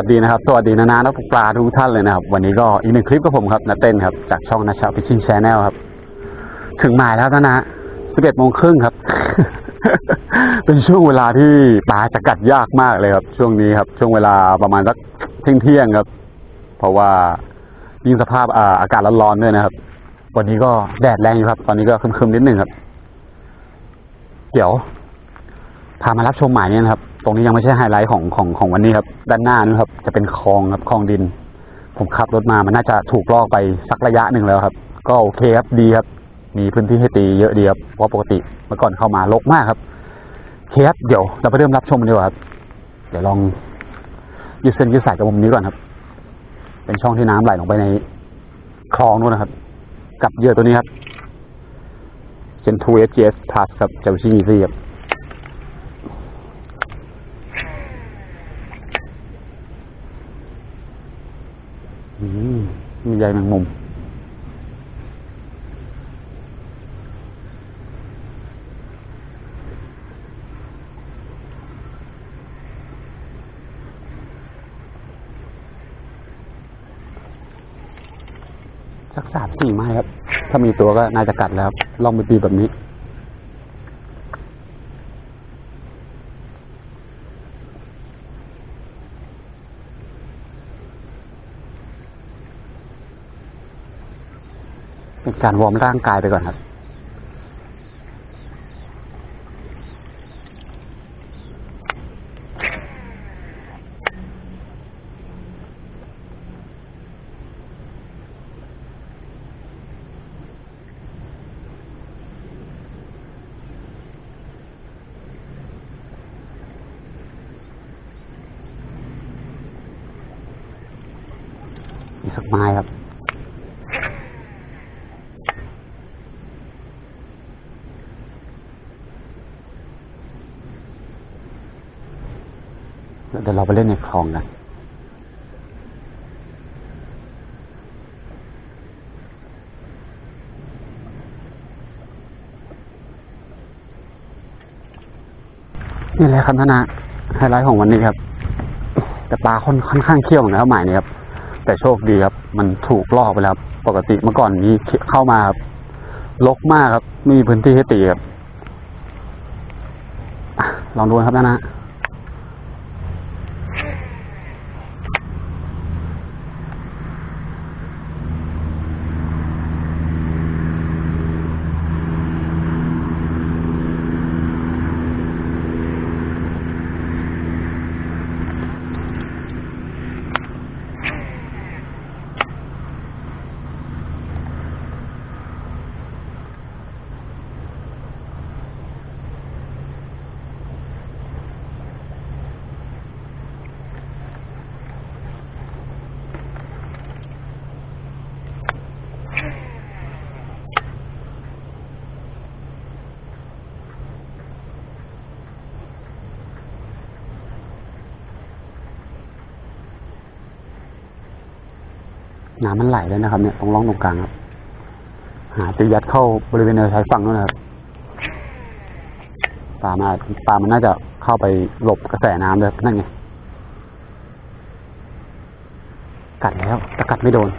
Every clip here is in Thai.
สวัสดีนะครับ สวัสดีนานาและปลาทุกท่านเลยนะครับ วันนี้ก็อีกหนึ่งคลิปกับผมครับนาเต้นครับ จากช่องนาชาพิชิงแชนแนลครับ ถึงหมายแล้วนะนะสิบเอ็ดโมงครึ่งครับ เป็นช่วงเวลาที่ปลาจะกัดยากมากเลยครับ ช่วงนี้ครับ ช่วงเวลาประมาณสักเที่ยงเที่ยงครับ เพราะว่ายิ่งสภาพอาอากาศร้อนๆด้วยนะครับ วันนี้ก็แดดแรงอยู่ครับ ตอนนี้ก็คึมๆนิดหนึ่งครับ เดี๋ยวพามารับชมหมายเนี่ยนะครับ ตรงนี้ยังไม่ใช่ไฮไลท์ของของของวันนี้ครับ ด้านหน้านะครับ จะเป็นคลองครับคลองดิน ผมขับรถมามันน่าจะถูกลอกไปสักระยะหนึ่งแล้วครับ ก็โอเคครับดีครับ มีพื้นที่ให้ตีเยอะดีครับเพราะปกติเมื่อก่อนเข้ามารกมากครับเคครับเดี๋ยวเราไปเริ่มรับชมกันดีกว่าครับ เดี๋ยวลองยืดเส้นยืดสายกับมุมนี้ก่อนครับ เป็นช่องที่น้ำไหลลงไปในคลองนู้นนะครับ กับเยื่อตัวนี้ครับเจนทูเอสเจสพาสครับจากวิชิงีซี่ครับ อืมมี ใยแมงมุม สักสามสี่ไม้ครับ ถ้ามีตัวก็น่าจะกัดแล้ว ลองไปตีแบบนี้ เป็นการวอร์มร่างกายไปก่อนครับ อีกสักไม้ครับ เดี๋ยวเราไปเล่นในคลองกันนี่แหละครับท่านนะไฮไลท์ของวันนี้ครับ แต่ปลาค่อนค่อนข้างเขี้ยวนะครับหมายนี้ครับ แต่โชคดีครับ มันถูกลอกไปแล้วปกติเมื่อก่อนนี้เข้ามาครับลกมากครับ ไม่มีพื้นที่ให้ตีครับลองดูนะครับท่านนะ น้ำมันไหลเลยนะครับ เนี่ยตรงร่องตรงกลางครับหาจะยัดเข้าบริเวณแนวชายฝั่งนู้นนะครับปลามาปลามันน่าจะเข้าไปหลบกระแสน้ำเลยนั่นไงกัดแล้วแต่กัดไม่โดน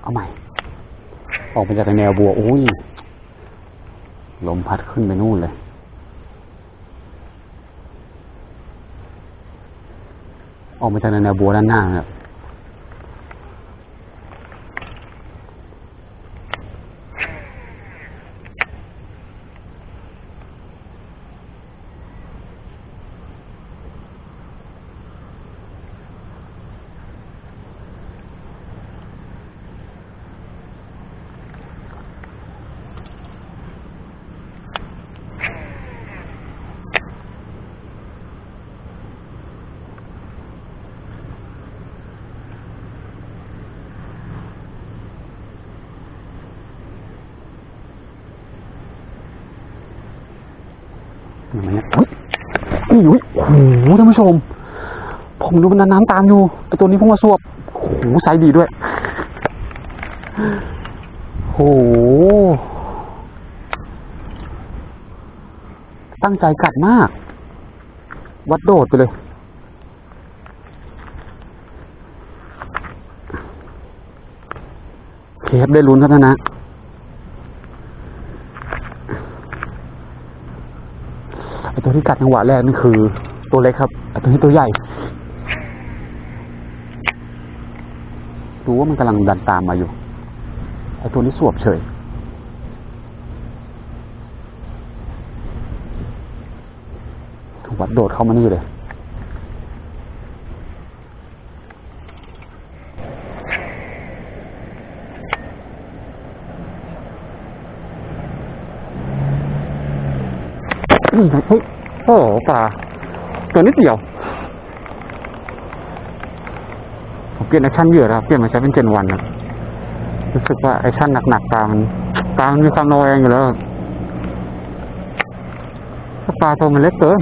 เอาใหม่ ออกมาจากแนวบัวอุ้ย ลมพัดขึ้นไปนู่นเลย ออกมาจากแนวบัวด้านหน้าครับ นี่อุ้ยโอ้โหท่านผู้ชม ผมดูมันน้ำตามอยู่แต่ตัวนี้พุ่งมาสวบโอ้โหไซส์ดีด้วยโอ้โหตั้งใจกัดมาก วัดโดดไปเลยเคฟได้ลุ้นครับท่านนะ ที่กัดจังหวะแรกนี่คือ ตัวเล็กครับไอตัวนี้ตัวใหญ่ ดูว่ามันกำลังดันตามมาอยู่ไอตัวนี้สวบเฉยถูกวัดโดดเข้ามานี่เลยนี่ครับเฮ้ย โอ้ปลาตัวนิดเดียวผมเปลี่ยนแอคชั่นเยื่แล้วเปลี่ยนมาใช้เป็นเจนวันนะรู้สึกว่าแอคชั่นหนักๆปลามันปลามันมีความโนแองอยู่แล้วปลาตัวมันเล็กเกิน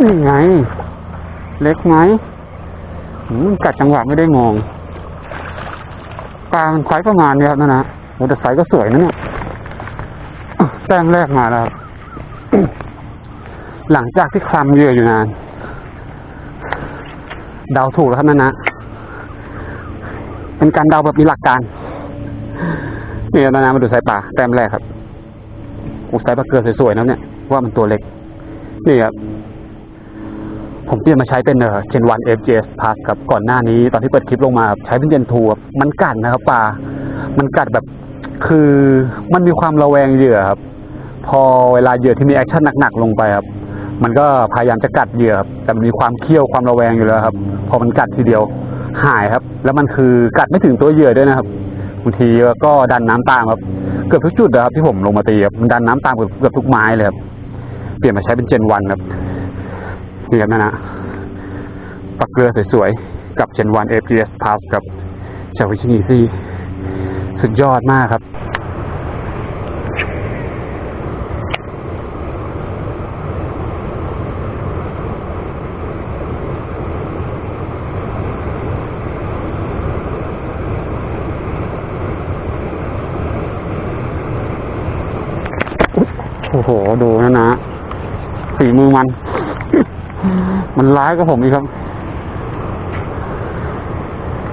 นี่ไง เล็กไหมหืมกัดจังหวะไม่ได้มอง ปลามันไซส์ประมาณนี้ครับนะนะโอ้แต่ไซส์ก็สวยนะเนี่ยแต้มแรกมาแล้วครับหลังจากที่คลำเหยื่ออยู่นาน เดาถูกแล้วครับนะนะ เป็นการเดาแบบมีหลักการนี่นะนะมาดูไซส์ปลาแต้มแรกครับโอ้ไซส์ปลาเกลือสวยๆนะเนี่ยว่ามันตัวเล็ก นี่ครับ ผมเปลี่ยนมาใช้เป็นเอ่อ Gen 1 FGS Plus ครับก่อนหน้านี้ตอนที่เปิดคลิปลงมาใช้เป็น Gen 2ครับมันกัดนะครับปลามันกัดแบบคือมันมีความระแวงเหยื่อครับ พอเวลาเหยื่อที่มีแอคชั่นหนักๆลงไปครับ มันก็พยายามจะกัดเหยื่อครับแต่มันมีความเคี้ยวความระแวงอยู่แล้วครับ พอมันกัดทีเดียวหายครับ แล้วมันคือกัดไม่ถึงตัวเหยื่อด้วยนะครับบางทีก็ดันน้ำตามครับเกือบทุกจุดนะครับที่ผมลงมาตีครับมันดันน้ำตามเกือบเกือบทุกไม้เลยครับเปลี่ยนมาใช้เป็น Gen 1ครับ นี่ครับนะนะปักเกลือสวยๆ กับ Gen 1 APS Plus กับชาวิชินีซี่สุดยอดมากครับโอ้โห ดูนะนะฝีมือมัน มันร้ายกับผมอีกครับ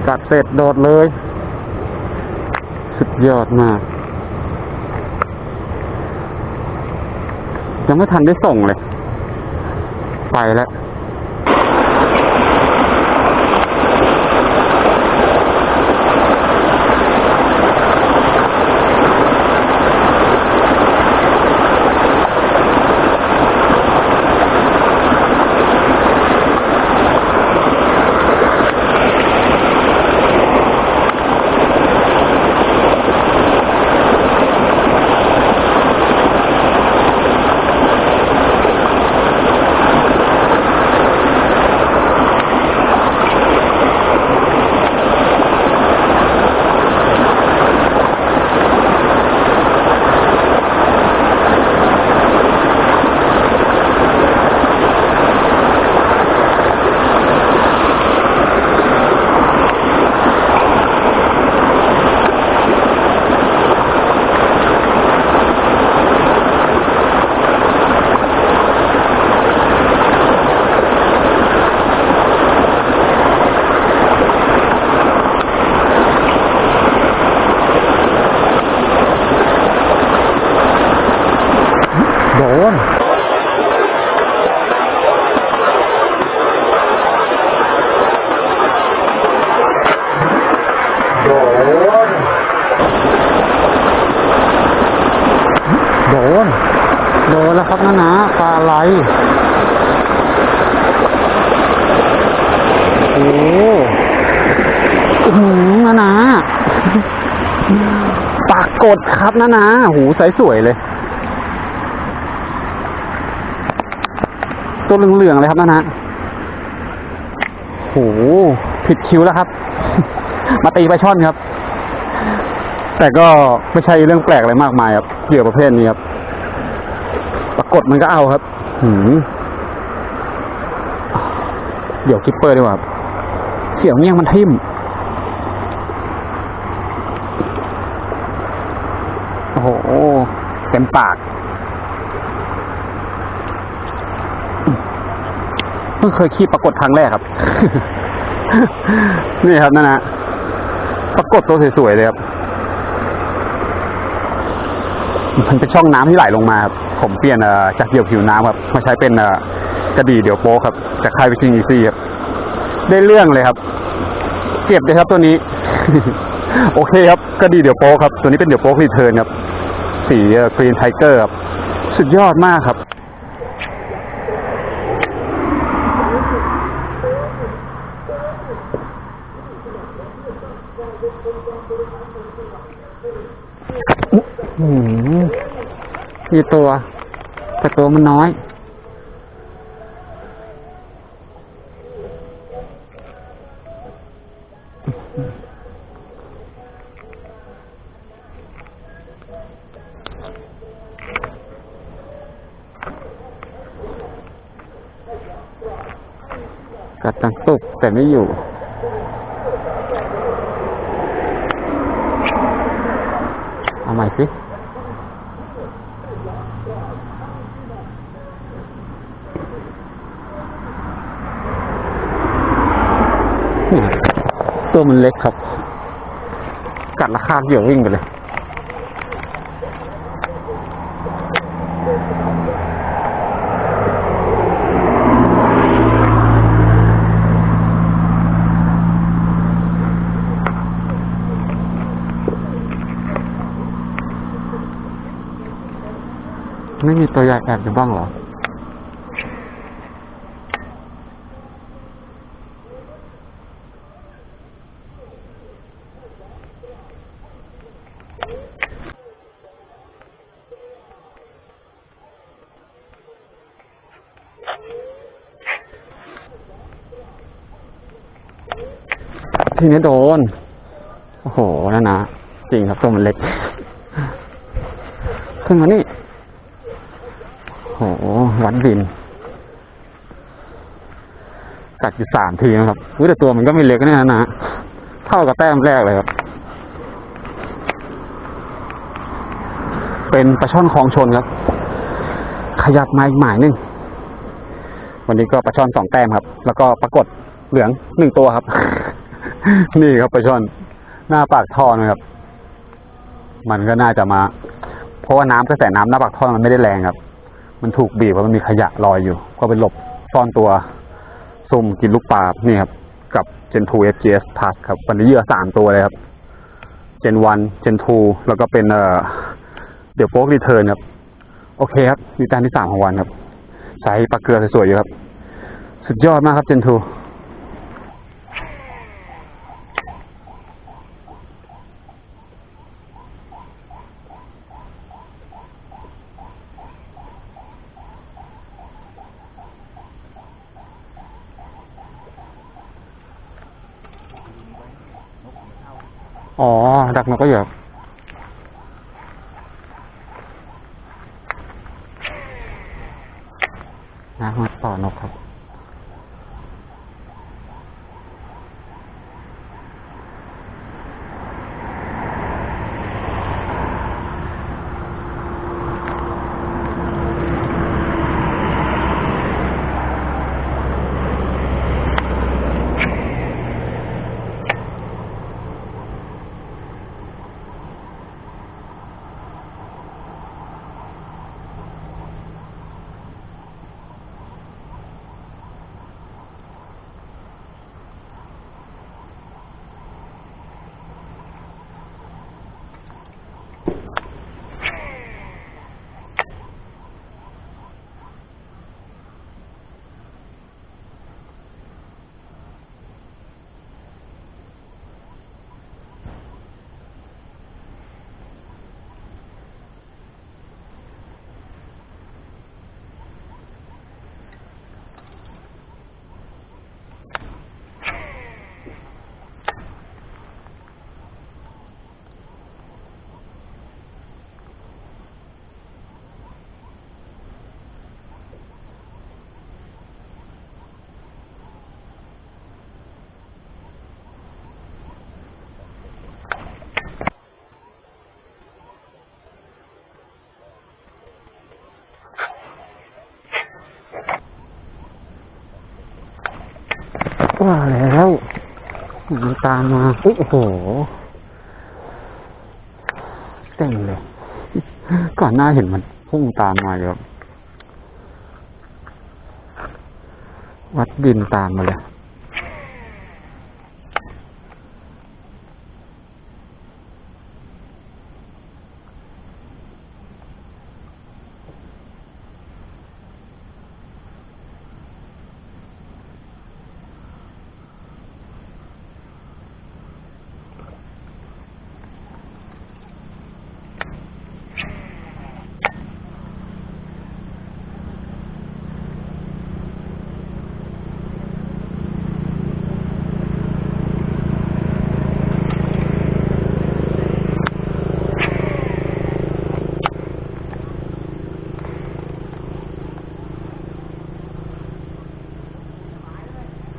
กัดเสร็จโดดเลย สุดยอดมาก ยังไม่ทันได้ส่งเลย ไปแล้ว อะไรโอ้โหนะนะปากกดครับนะนะหูใสสวยเลย ตัวเหลืองๆเลยครับนะนะโหผิดคิวแล้วครับ มาตีปลาช่อนครับ แต่ก็ไม่ใช่เรื่องแปลกอะไรมากมายครับเหยื่อประเภทนี้ครับ กฏมันก็เอาครับหืมเดี๋ยวคิปเปอร์ดีกว่าครับเสียงเงี้ยงมันทิ่มโอ้โหเต็มปากเพิ่งเคยคีบปรากฏครั้งแรกครับ นี่ครับนั่นนะปรากฏตัวสวยๆเลยครับ มันเป็นช่องน้ำที่ไหลลงมาครับ ผมเปลี่ยนจากเดี่ยวผิวน้ำครับมาใช้เป็นกระดี่เดี่ยวโป๊ครับจากค่ายวิชิงอีซี่ครับได้เรื่องเลยครับ เก็บเลยครับตัวนี้ โอเคครับกระดี่เดี่ยวโป๊ครับ ตัวนี้เป็นเดี่ยวโป๊รีเทิร์นครับสีกรีนไทเกอร์ครับสุดยอดมากครับอื มีตัวแต่ตัวมันน้อย กัดตังตุกแต่ไม่อยู่เอาใหม่สิ เนี่ย ตัวมันเล็กครับ กัดราคาเหยื่อวิ่งไปเลย ไม่มีตัวใหญ่แอบอยู่บ้างเหรอ ทีนี้โดน โอ้โหนั่นนะ จริงครับตัวมันเล็ก ขึ้นมานี่ โอ้โห วัดบิน กัดอยู่สามทีนะครับอุ้ยแต่ตัวมันก็ไม่เล็กนะนะ เท่ากับแต้มแรกเลยครับ เป็นปลาช่อนคลองชนครับ ขยับมาอีกหมายหนึ่งวันนี้ก็ปลาช่อนสองแต้มครับ แล้วก็ปรากฏเหลืองหนึ่งตัวครับ นี่ครับปลาช่อนหน้าปากท่อนะครับ มันก็น่าจะมา เพราะว่าน้ำกระแสน้ำหน้าปากท่อมันไม่ได้แรงครับ มันถูกบีบเพราะมันมีขยะลอยอยู่ ก็ไปหลบซ่อนตัวซุ่มกินลูกปลานี่ครับ กับ Gen 2 FGS Plus ครับวันนี้เหยื่อสามตัวเลยครับ Gen 1 Gen 2แล้วก็เป็นเอ่อเดี๋ยวโฟกรีเทิร์นครับ โอเคครับมีจานที่สามของวันครับใช้ปลาเกลือสวยๆอยู่ครับ สุดยอดมากครับ Gen 2 อ๋อดักนกก็เยอะนะมาต่อนกครับ อ ว่าแล้วมันตามมาอุ๊โอ้โหเต็มเลย ก่อนหน้าเห็นมันพุ่งตามมาเยอะวัดบินตามมาเลย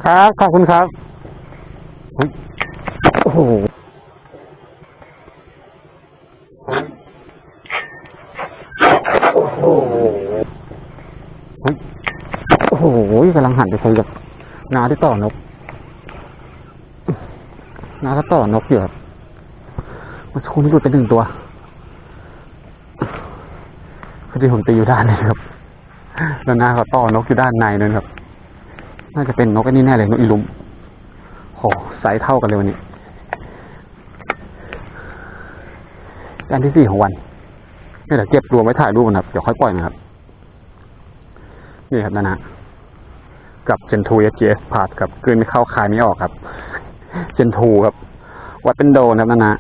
ครับ ขอบคุณครับโอ้โหโอ้โหโอ้โหกำลังหันไปคุยกับนาที่ต่อนกนาก็ต่อนกอยู่ครับมันชูนี่หลุดไปหนึ่งตัวพอดีผมตีอยู่ด้านนี้ครับ แล้วนาเขาต่อนกอยู่ด้านในนั่นครับ น่าจะเป็นนกอันนี้แน่เลยนกอีลุมโหไซส์เท่ากันเลยวันนี้อันที่สี่ของวันนี่เดี๋ยวเก็บรวมไว้ถ่ายรูปนะครับ เดี๋ยวค่อยปล่อยนะครับ นี่ครับนานะกับเจนทูเอสจีเอสพาดกับกลืนไม่เข้าคายไม่ออกครับ เจนทูครับ วัดเป็นโดนครับนานะ